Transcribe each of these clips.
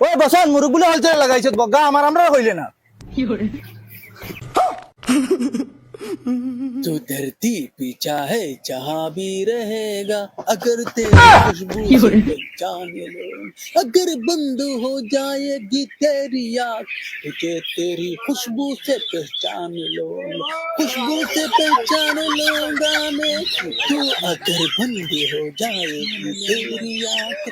ওই বসন মুরুগুলো হলচে লাগাইছত বগা আমার আমরা হইলে না तू धरती पे चाहे जहाँ भी रहेगा अगर तेरी खुशबू से पहचान लो अगर बंद हो जाएगी तेरी आँख तुझे तेरी खुशबू से पहचान लो खुशबू से पहचान लूंगा मैं तू अगर बंद हो जाएगी तेरी आँख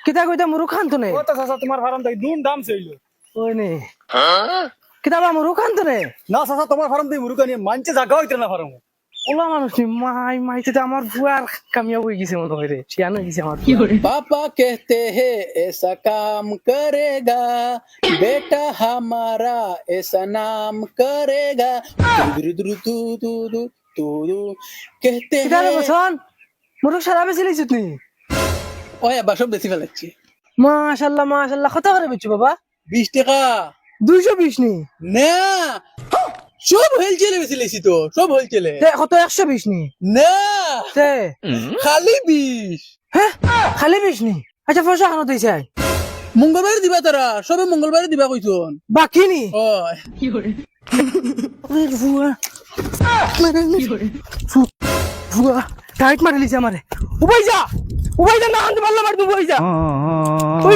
কিতা কইতা মুরু খান তো নে ও তো চাচা তোমার ফার্ম তাই দুম দাম ছিল ওই নে কিতাবা মুরু খান তো নে না চাচা তোমার ফার্ম তাই মুরুকা নিয়ে মানছে জাগা হইতে না ফার্ম ওলা মানুষ নি মাই মাইতে আমার বুয়ার কামিয়াব হয়ে গেছে মনে হয় রে শিয়ান হয়ে গেছে আমার पापा कहते हैं ऐसा काम करेगा बेटा हमारा ऐसा नाम करेगा दुरु दुरु तू तू तू तू तू कहते কিতা রে हैं বসন মুরু সারা বেশি লাইছত নি ওই আবার সব বেশি ফেলাচ্ছি। মাশাল্লাহ মাশাল্লাহ কত করে বেচছো বাবা? বিশ টাকা। দুইশো বিশ নি? না সব হোলসেলে বেশি লেছি তো সব হোলসেলে তে কত একশো বিশ নি? না খালি বিশ। হ্যাঁ খালি বিশ নি? আচ্ছা পয়সা খানো দিয়েছে মঙ্গলবার দিবা তারা সবে মঙ্গলবারে দিবা কইছন। বাকি নি? ভুয়া। টাইট মারি লিছে আমারে। উবাই যা! যা না আনতে পারলাম আর যা। ওই